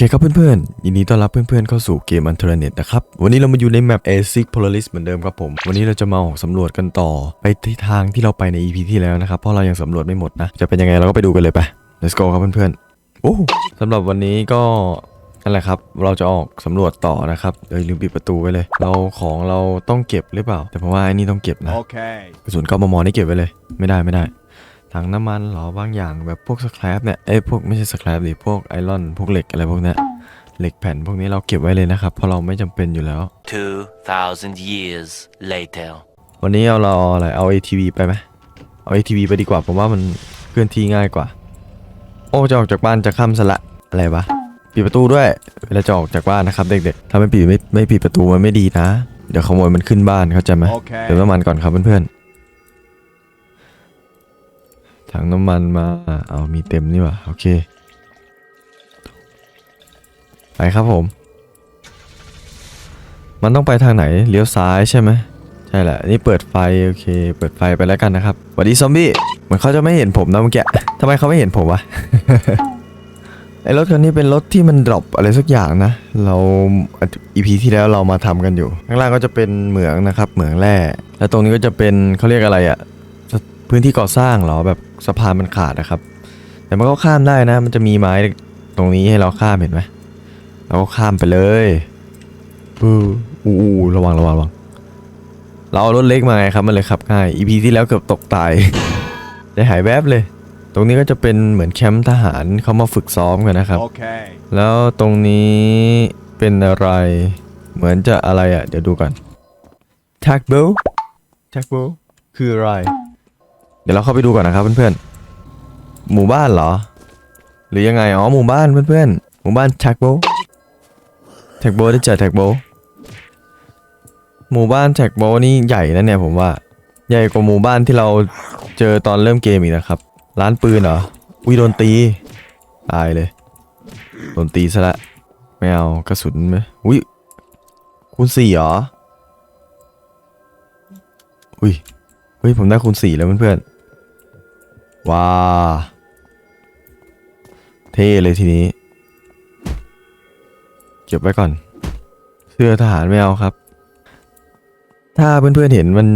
เคครับเพื่อนๆยินดีต้อนรับเพื่อนๆเข้าสู่เกมอันเทอร์เน็ตนะครับ วันนี้เรามาอยู่ในแมป ASIC Polaris เหมือนเดิมครับผม วันนี้เราจะมาออกสำรวจกันต่อ ไปที่ทางที่เราไปใน EP ที่แล้วนะครับ เพราะเรายังสำรวจไม่หมดนะ จะเป็นยังไงเราก็ไปดูกันเลยไป let's go ครับเพื่อนๆโอ้สำหรับวันนี้ก็นั่นแหละครับ เราจะออกสำรวจต่อนะครับเอ้ยลืมปิดประตูไว้เลย เราของเราต้องเก็บหรือเปล่า แต่ผมว่าไอ้นี่ต้องเก็บนะ Okay. กระสุนเก้ามมนี่เก็บไว้เลย ไม่ได้ไม่ได้ ถังน้ำมันเหรอบางอย่างแบบพวกสแครปเนี่ยเอ้ยพวกไม่ใช่สแครปดิพวกไอรอนพวกเหล็กอะไรพวกเนี้ยเหล็กแผ่นพวกนี้เราเก็บไว้เลยนะครับเพราะเราไม่จำเป็นอยู่แล้ว 2,000 years later. วันนี้เอาเราเอาอะไรเอา ATV ไปไหมเอา ATV ไปดีกว่าผมว่ามันเคลื่อนที่ง่ายกว่า โอ้จะออกจากบ้านจะค่ำซะละอะไรวะปิดประตูด้วยเวลาจะออกจากบ้านนะครับเด็กๆถ้าไม่ปิดไม่ไม่ปิดประตูมันไม่ดีนะ เดี๋ยวขโมยมันขึ้นบ้านเข้าใจไหม Okay. เติมน้ำมันก่อนครับเพื่อนๆ ถังน้ำมันมา เอามีเต็มนี่ว่าโอเค ไปครับผม มันต้องไปทางไหน เลี้ยวซ้ายใช่ไหมใช่แหละ นี่เปิดไฟ โอเค เปิดไฟไปแล้วกันนะครับสวัสดีซอมบี้ เหมือนเขาจะไม่เห็นผมนะเมื่อกี้ทำไมเขาไม่เห็นผมวะ ไอรถคันนี้เป็นรถที่มันดรอปอะไรสักอย่างนะ เราอีพีที่แล้วเรามาทำกันอยู่ ข้างล่างก็จะเป็นเหมืองนะครับ เหมืองแร่ แล้วตรงนี้ก็จะเป็นเขาเรียกอะไรอะ พื้นที่ก่อสร้างเหรอแบบสะพานมันขาดนะครับ แต่มันก็ข้ามได้นะ มันจะมีไม้ตรงนี้ให้เราข้ามเห็นไหมเราก็ข้ามไปเลยปูอู้อู้ระวังระวังระวังเราเอารถเล็กมาไงครับมันเลยขับง่ายอีพีที่แล้วเกือบตกตายใจหายแวบเลย ตรงนี้ก็จะเป็นเหมือนแคมป์ทหารเขามาฝึกซ้อมกันนะครับ Okay. แล้วตรงนี้เป็นอะไร เหมือนจะอะไรอะ เดี๋ยวดูก่อน tag b o w tag b o w คืออะไรเดี๋ยวเราเข้าไปดูก่อนนะครับเพื่อนๆ หมู่บ้านเหรอ หรือยังไง อ๋อ หมู่บ้านเพื่อนๆ หมู่บ้าน tag b o w tag b o w ได้เจอ tag b o w หมู่บ้าน tag b o w นี่ใหญ่นะเนี่ยผมว่า ใหญ่กว่าหมู่บ้านที่เราเจอตอนเริ่มเกมอีกนะครับ ร้านปืนเหรอ อุ้ยโดนตี ตายเลย โดนตีซะละ ไม่เอากระสุนไหมอุ้ยคูณสี่เหรอ อุ้ย เฮ้ยผมได้คูณสี่แล้วเพื่อนๆ ว้า เท่เลยทีนี้ เก็บไว้ก่อน เสื้อทหารไม่เอาครับ ถ้าเพื่อนๆเห็นมัน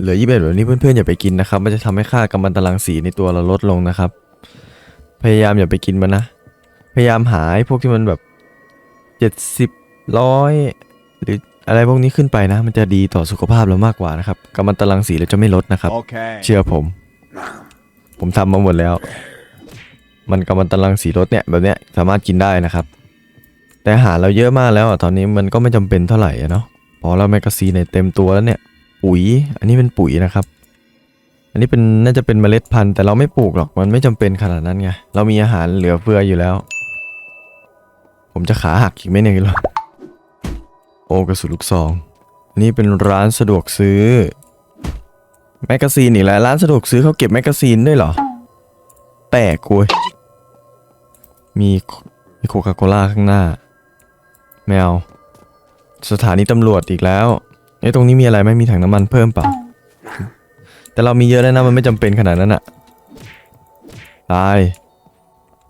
เหลือยี่สิบแบบนี้เพื่อนๆอย่าไปกินนะครับ มันจะทำให้ค่ากำมันตรังสีในตัวเราลดลงนะครับ พยายามอย่าไปกินมันนะ พยายามหาไอ้พวกที่มันแบบเจ็ดสิบร้อยหรืออะไรพวกนี้ขึ้นไปนะ มันจะดีต่อสุขภาพเรามากกว่านะครับกัมมันตรังสีเราจะไม่ลดนะครับ Okay. เชื่อผม ผมทำมาหมดแล้ว มันกัมมันตรังสีลดเนี่ยแบบเนี้ยสามารถกินได้นะครับ แต่อาหารเราเยอะมากแล้วอะตอนนี้มันก็ไม่จำเป็นเท่าไหร่เนาะพอเราแมกกาซีนเน่เต็มตัวแล้วเนี่ยปุ๋ย อันนี้เป็นปุ๋ยนะครับ อันนี้เป็นน่าจะเป็นเมล็ดพันธุ์แต่เราไม่ปลูกหรอกมันไม่จำเป็นขนาดนั้นไงเรามีอาหารเหลือเฟืออยู่แล้ว ผมจะขาหักอีกไหมเนี่ยกิโลโอกระสุนลูกซองนนี่เป็นร้านสะดวกซื้อ แมกกาซีนอีกแล้วร้านสะดวกซื้อเขาเก็บแมกกาซีนด้วยเหรอ แปลกกุยมีมีโคคาโคล่าข้างหน้า แมว สถานีตำรวจอีกแล้วไอ้ตรงนี้มีอะไรไหมมีถังน้ำมันเพิ่มเปล่า แต่เรามีเยอะแล้วนะมันไม่จำเป็นขนาดนั้นอะตาย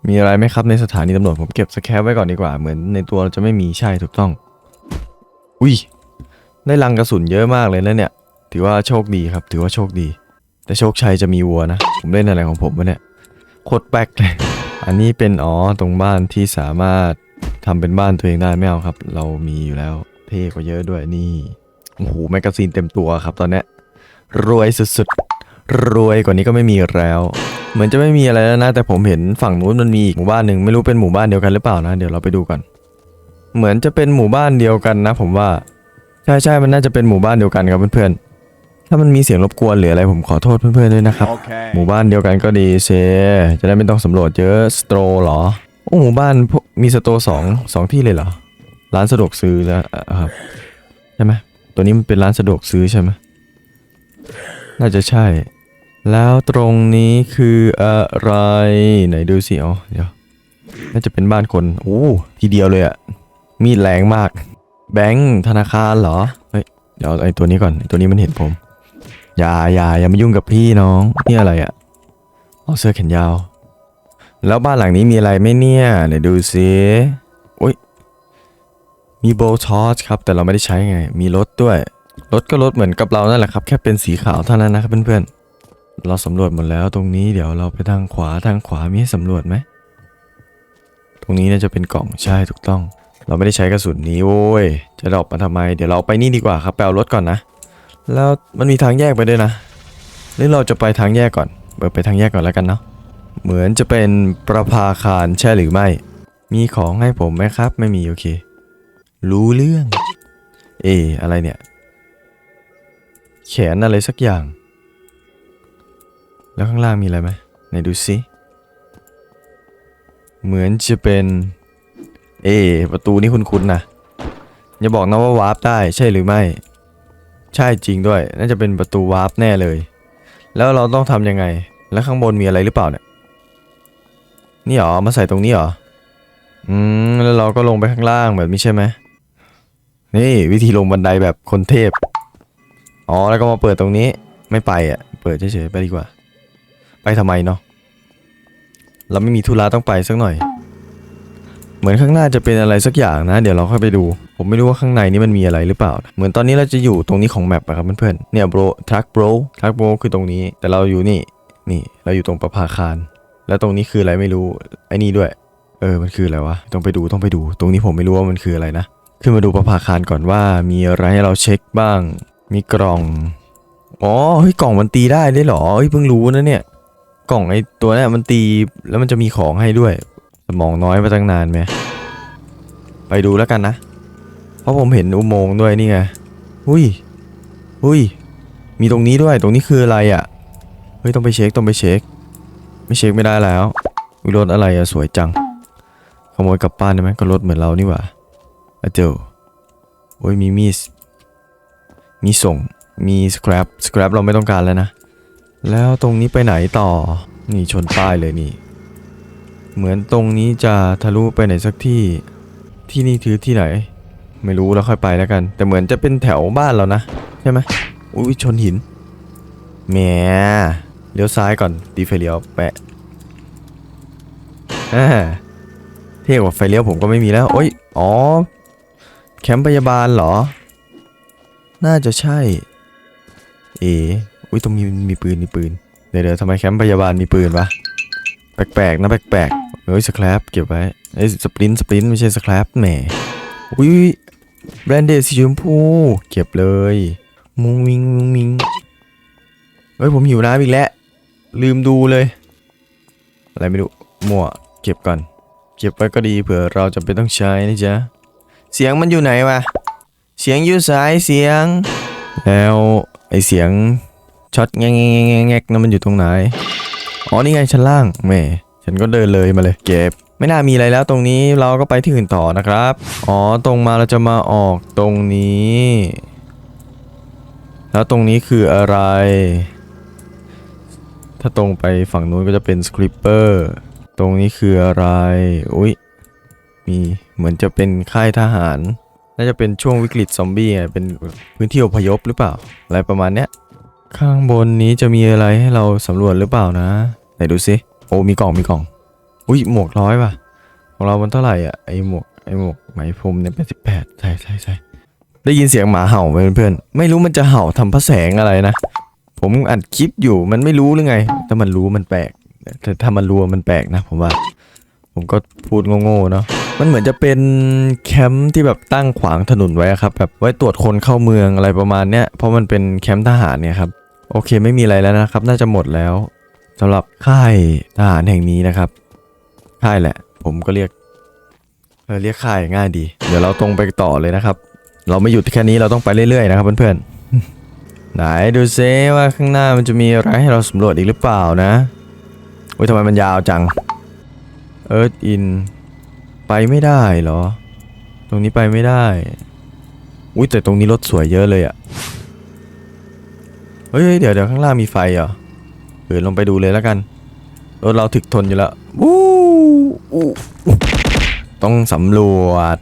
มีอะไรไหมครับในสถานีตำรวจผมเก็บสแคปไว้ก่อนดีกว่า เหมือนในตัวเราจะไม่มีใช่ถูกต้อง อุ้ยได้ลังกระสุนเยอะมากเลยนะเนี่ย ถือว่าโชคดีครับ ถือว่าโชคดี แต่โชคชัยจะมีวัวนะ ผมเล่นอะไรของผมวะเนี่ยโคตรแป๊กเลย อันนี้เป็นอ๋อตรงบ้านที่สามารถทำเป็นบ้านตัวเองได้ไม่เอาครับ เรามีอยู่แล้วเท่กว่าเยอะด้วยนี่โอ้โหแมกกาซีนเต็มตัวครับตอนเนี้ยรวยสุดๆรวยกว่านี้ก็ไม่มีแล้ว เหมือนจะไม่มีอะไรแล้วนะ แต่ผมเห็นฝั่งนู้นมันมีอีกหมู่บ้านหนึ่งไม่รู้เป็นหมู่บ้านเดียวกันหรือเปล่านะ เดี๋ยวเราไปดูกันเหมือนจะเป็นหมู่บ้านเดียวกันนะ ผมว่าใช่ใช่มันน่าจะเป็นหมู่บ้านเดียวกันครับเพื่อนๆ ถ้ามันมีเสียงรบกวนหรืออะไรผมขอโทษเพื่อนๆด้วยนะครับ Okay. หมู่บ้านเดียวกันก็ดีเซจะได้ไม่ต้องสำรวจเยอะสโตรเหรอโอ้หมู่บ้านพวกมีสโตรสองสองที่เลยเหรอร้านสะดวกซื้อแล้วอะครับใช่ไหมตัวนี้มันเป็นร้านสะดวกซื้อใช่ไหมน่าจะใช่ แล้วตรงนี้คืออะไรไหนดูสิอ๋อเดี๋ยวน่าจะเป็นบ้านคนโอ้ทีเดียวเลยอะมีดแรงมาก แบงค์ธนาคารเหรอเฮ้ยเดี๋ยวเอาไอ้ตัวนี้ก่อนไอ้ตัวนี้มันเห็นผม อย่าอย่าอย่ามายุ่งกับพี่น้องนี่อะไรอะ่ะเอาเสื้อแขนยาว แล้วบ้านหลังนี้มีอะไรไหมเนี่ยเดี๋ยวดูสิมีโบทอสครับแต่เราไม่ได้ใช้ไง มีรถด้วย รถก็รถเหมือนกับเรานั่นแหละครับ แค่เป็นสีขาวเท่านั้นนะครับเพื่อนๆ เราสำรวจหมดแล้วตรงนี้เดี๋ยวเราไปทางขวาทางขวามีให้สำรวจไหมตรงนี้น่าจะเป็นกล่องใช่ถูกต้อง เราไม่ได้ใช้กระสุนนี้โว้ยจะดรอปมาทำไม เดี๋ยวเราไปนี่ดีกว่าครับไปเอารถก่อนนะ แล้วมันมีทางแยกไปด้วยนะ หรือเราจะไปทางแยกก่อนเออไปทางแยกก่อนแล้วกันเนาะ เหมือนจะเป็นประภาคารใช่หรือไม่ มีของให้ผมไหมครับ ไม่มีโอเค รู้เรื่อง เอ อะไรเนี่ย แขนอะไรสักอย่าง แล้วข้างล่างมีอะไรไหมไหนดูสิ เหมือนจะเป็น เอ ประตูนี้คุ้นๆนะอย่าบอกนะว่าวาร์ปได้ใช่หรือไม่ ใช่จริงด้วย น่าจะเป็นประตูวาร์ปแน่เลย แล้วเราต้องทำยังไง แล้วข้างบนมีอะไรหรือเปล่าเนี่ย นี่หรอ มาใส่ตรงนี้หรอ อืม แล้วเราก็ลงไปข้างล่างแบบนี้ใช่ไหม นี่วิธีลงบันไดแบบคนเทพ อ๋อ แล้วก็มาเปิดตรงนี้ ไม่ไปอะ เปิดเฉยๆไปดีกว่า ไปทำไมเนาะ เราไม่มีธุระต้องไปสักหน่อย เหมือนข้างหน้าจะเป็นอะไรสักอย่างนะ เดี๋ยวเราค่อยไปดู ผมไม่รู้ว่าข้างในนี้มันมีอะไรหรือเปล่า เหมือนตอนนี้เราจะอยู่ตรงนี้ของแมปอะครับเพื่อนๆเนี่ยโบรทักโบรทักโบรคือตรงนี้ แต่เราอยู่นี่นี่เราอยู่ตรงประภาคาร แล้วตรงนี้คืออะไรไม่รู้ไอ้นี่ด้วย เออมันคืออะไรวะต้องไปดูต้องไปดู ตรงนี้ผมไม่รู้ว่ามันคืออะไรนะขึ้นมาดูประภาคารก่อนว่ามีอะไรให้เราเช็คบ้าง มีกล่องอ๋อเฮ้ยกล่องมันตีได้ได้เหรอเฮ้ยเพิ่งรู้นะเนี่ย กล่องไอ้ตัวนี้มันตีแล้วมันจะมีของให้ด้วย สมองน้อยมาตั้งนานไหมไปดูแล้วกันนะ เพราะผมเห็นอุโมงค์ด้วยนี่ไงหุ้ยหุ้ย มีตรงนี้ด้วย ตรงนี้คืออะไรอะ่ะ เฮ้ย ต้องไปเช็ค ต้องไปเช็ค ไม่เช็คไม่ได้แล้ววิรถอะไรอะสวยจัง ขโมยกลับบ้านได้ไหมก็รถเหมือนเรานี่หว่าอะเจอโอ้ยมีมีดมีส่ง มีสครับสครับเราไม่ต้องการแล้วนะ แล้วตรงนี้ไปไหนต่อ นี่ชนป้ายเลยนี่ เหมือนตรงนี้จะทะลุไปไหนสักที่ ที่นี่คือที่ไหน ไม่รู้แล้วค่อยไปแล้วกัน แต่เหมือนจะเป็นแถวบ้านเรานะใช่ไหมอุ้ยชนหินแหมเลี้ยวซ้ายก่อนตีไฟเลี้ยวแปะอ่าเท่กว่าไฟเลี้ยวผมก็ไม่มีแล้วโอ้ยอ๋อ แคมป์พยาบาลเหรอ น่าจะใช่ เออุ้ยตรงนี้มีปืนมีปืนเดี๋ยวเดี๋ยวทำไมแคมป์พยาบาลมีปืนวะแปลกๆนะแปลกๆ เฮ้ยสครับเก็บไว้เอ้สปรินต์สปรินต์ไม่ใช่สครับแหมอุ้ยแบรนเดสีชมพูเก็บเลย มุงมิงมุงมิงเฮ้ยผมหิวน้ำอีกแล้ว ลืมดูเลย อะไรไม่รู้มั่วเก็บก่อน เก็บไว้ก็ดีเผื่อเราจะเป็นต้องใช้นะจ๊ะ เสียงมันอยู่ไหนวะ เสียงอยู่สายเสียง แล้วไอเสียงช็อตแงงแงงแงงแงกนั่นมันอยู่ตรงไหน อ๋อนี่ไงชั้นล่างแหม ฉันก็เดินเลยมาเลยเก็บ ไม่น่ามีอะไรแล้วตรงนี้เราก็ไปที่อื่นต่อนะครับ อ๋อตรงมาเราจะมาออกตรงนี้ แล้วตรงนี้คืออะไร ถ้าตรงไปฝั่งนู้นก็จะเป็นสคริปเปอร์ตรงนี้คืออะไร อุ้ยมีเหมือนจะเป็นค่ายทหาร น่าจะเป็นช่วงวิกฤตซอมบี้ไงเป็นพื้นที่อพยพหรือเปล่า อะไรประมาณเนี้ย ข้างบนนี้จะมีอะไรให้เราสำรวจหรือเปล่านะ ไหนดูสิ โอ้มีกล่องมีกล่อง อุ้ยหมวกร้อยป่ะ ของเรา มันเท่าไหร่อะไอหมวกไอหมวกไหมพรมเนี่ยเป็นสิบแปดใช่ใช่ใช่ได้ยินเสียงหมาเห่าไหมเพื่อนๆไม่รู้มันจะเห่าทำพระแสงอะไรนะ ผมอัดคลิปอยู่มันไม่รู้หรือไงถ้ามันรู้มันแปลกแต่ถ้ามันรู้มันแปลกนะ ผมว่า ผมก็พูดโง่ๆเนาะมันเหมือนจะเป็นแคมป์ที่แบบตั้งขวางถนนไว้ครับแบบไว้ตรวจคนเข้าเมืองอะไรประมาณเนี้ยเพราะมันเป็นแคมป์ทหารเนี่ยครับโอเคไม่มีอะไรแล้วนะครับ น่าจะหมดแล้ว สำหรับค่ายทหารแห่งนี้นะครับค่ายแหละ ผมก็เรียกเออเรียกค่ายง่ายดี เดี๋ยวเราตรงไปต่อเลยนะครับ เราไม่หยุดแค่นี้เราต้องไปเรื่อยๆนะครับเพื่อนๆไหนดูซิว่าข้างหน้ามันจะมีอะไรให้เราสำรวจอีกหรือเปล่านะอุ้ยทำไมมันยาวจังเอิร์ธอินไปไม่ได้เหรอ ตรงนี้ไปไม่ได้อุ้ยแต่ตรงนี้รถสวยเยอะเลยอะเฮ้ยเดี๋ยวเดี๋ยวข้างล่างมีไฟเหรอ เออลงไปดูเลยแล้วกันรถเราถึกทนอยู่แล้ววู้อู้อู้ต้องสำรวจ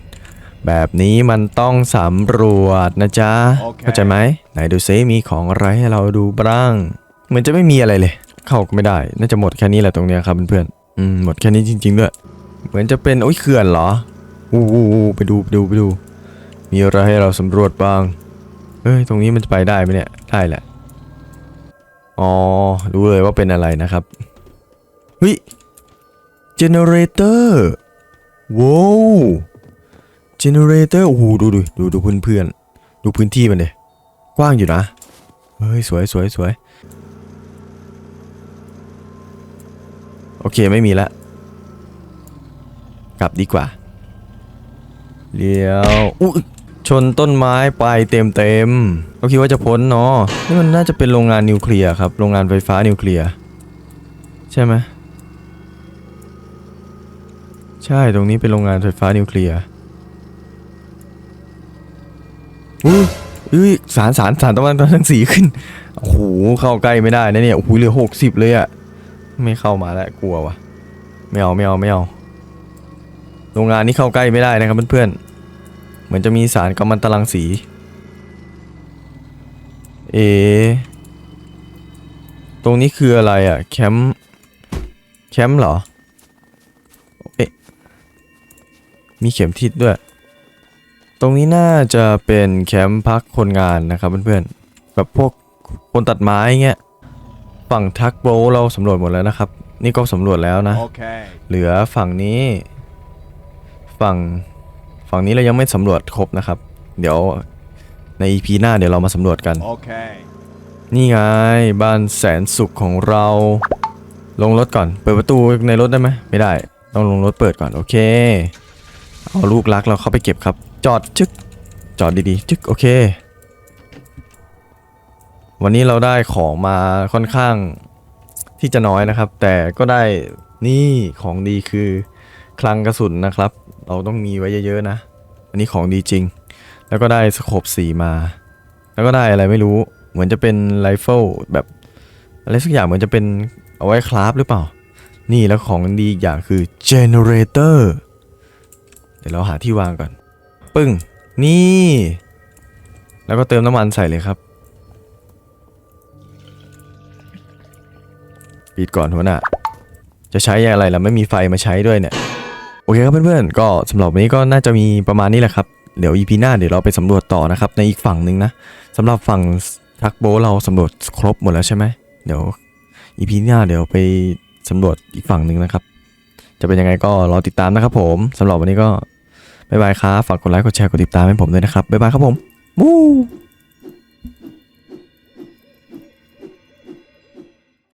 แบบนี้มันต้องสำรวจนะจ๊ะเข้าใจไหมไหนดูซิมีของอะไรให้เราดูบ้างเหมือนจะไม่มีอะไรเลย เข้าก็ไม่ได้ น่าจะหมดแค่นี้แหละตรงเนี้ยครับเพื่อนๆอืมหมดแค่นี้จริง ๆ ด้วย เหมือนจะเป็นโอ้ยเขื่อนเหรออู้อู้อู้ไปดูไปดูไปดู มีอะไรให้เราสำรวจบ้างเฮ้ยตรงนี้มันจะไปได้ไหมเนี่ยได้แหละ อ๋อ รู้เลยว่าเป็นอะไรนะครับเฮ้ยเจเนเรเตอร์ว้าวเจเนเรเตอร์โอ้โหดูดูดูดูเพื่อนเพื่อนดูพื้นที่มันเลยกว้างอยู่นะ เฮ้ย สวยสวยสวยโอเคไม่มีละกลับดีกว่าเลี้ยวอุ๊ย ชนต้นไม้ไปเต็มเต็มก็คิดว่าจะพ้นเนาะนี่มันน่าจะเป็นโรงงานนิวเคลียร์ครับ โรงงานไฟฟ้านิวเคลียร์ใช่ไหมใช่ตรงนี้เป็นโรงงานไฟฟ้านิวเคลียร์อุ้ยอุ้ยสารสารสารตะวันตะทั้งสีขึ้นโอ้โหเข้าใกล้ไม่ได้นะเนี่ยโอ้โหเหลือหกสิบเลยอะไม่เข้ามาแล้วกลัววะไม่เอาไม่เอาไม่เอาโรงงานนี้เข้าใกล้ไม่ได้นะครับเพื่อนๆ เหมือนจะมีสารกัมมันตรังสี เอะตรงนี้คืออะไรอะแคมป์ แคมป์เหรอ เอ๊ะ มีเข็มทิศด้วย ตรงนี้น่าจะเป็นแคมป์พักคนงานนะครับเพื่อนๆ แบบพวกคนตัดไม้เงี้ย ฝั่งทักโบรเราสำรวจหมดแล้วนะครับ นี่ก็สำรวจแล้วนะ Okay. เหลือฝั่งนี้ ฝั่ง ฝั่งนี้เรายังไม่สำรวจครบนะครับ เดี๋ยวใน EP หน้าเดี๋ยวเรามาสำรวจกัน Okay. นี่ไงบ้านแสนสุขของเรา ลงรถก่อน เปิดประตูในรถได้ไหมไม่ได้ ต้องลงรถเปิดก่อน โอเค เอาลูกรักเราเข้าไปเก็บครับ จอดจึ๊กจอดดีๆจึ๊กโอเค วันนี้เราได้ของมาค่อนข้างที่จะน้อยนะครับ แต่ก็ได้นี่ของดีคือคลังกระสุนนะครับ เราต้องมีไว้เยอะๆนะ อันนี้ของดีจริง แล้วก็ได้สโคปสีมา แล้วก็ได้อะไรไม่รู้ เหมือนจะเป็นไรเฟิลแบบอะไรสักอย่างเหมือนจะเป็นเอาไว้คราฟหรือเปล่า นี่แล้วของดีอีกอย่างคือเจเนเรเตอร์ เดี๋ยวเราหาที่วางก่อน ปึ้ง นี่ แล้วก็เติมน้ำมันใส่เลยครับ ปิดก่อนหัวหน้าจะใช้อะไรล่ะไม่มีไฟมาใช้ด้วยเนี่ย โอเคครับเพื่อนๆ ก็สำหรับวันนี้ก็น่าจะมีประมาณนี้แหละครับ เดี๋ยว EP หน้าเดี๋ยวเราไปสำรวจต่อนะครับ ในอีกฝั่งหนึ่งนะสำหรับฝั่งทักโบเราสำรวจครบหมดแล้วใช่ไหมเดี๋ยว EP หน้าเดี๋ยวไปสำรวจอีกฝั่งหนึ่งนะครับ จะเป็นยังไงก็รอติดตามนะครับผมสำหรับวันนี้ก็บ๊ายบายครับฝากกดไลค์กดแชร์กดติดตามให้ผมด้วยนะครับบ๊ายบายครับผมมู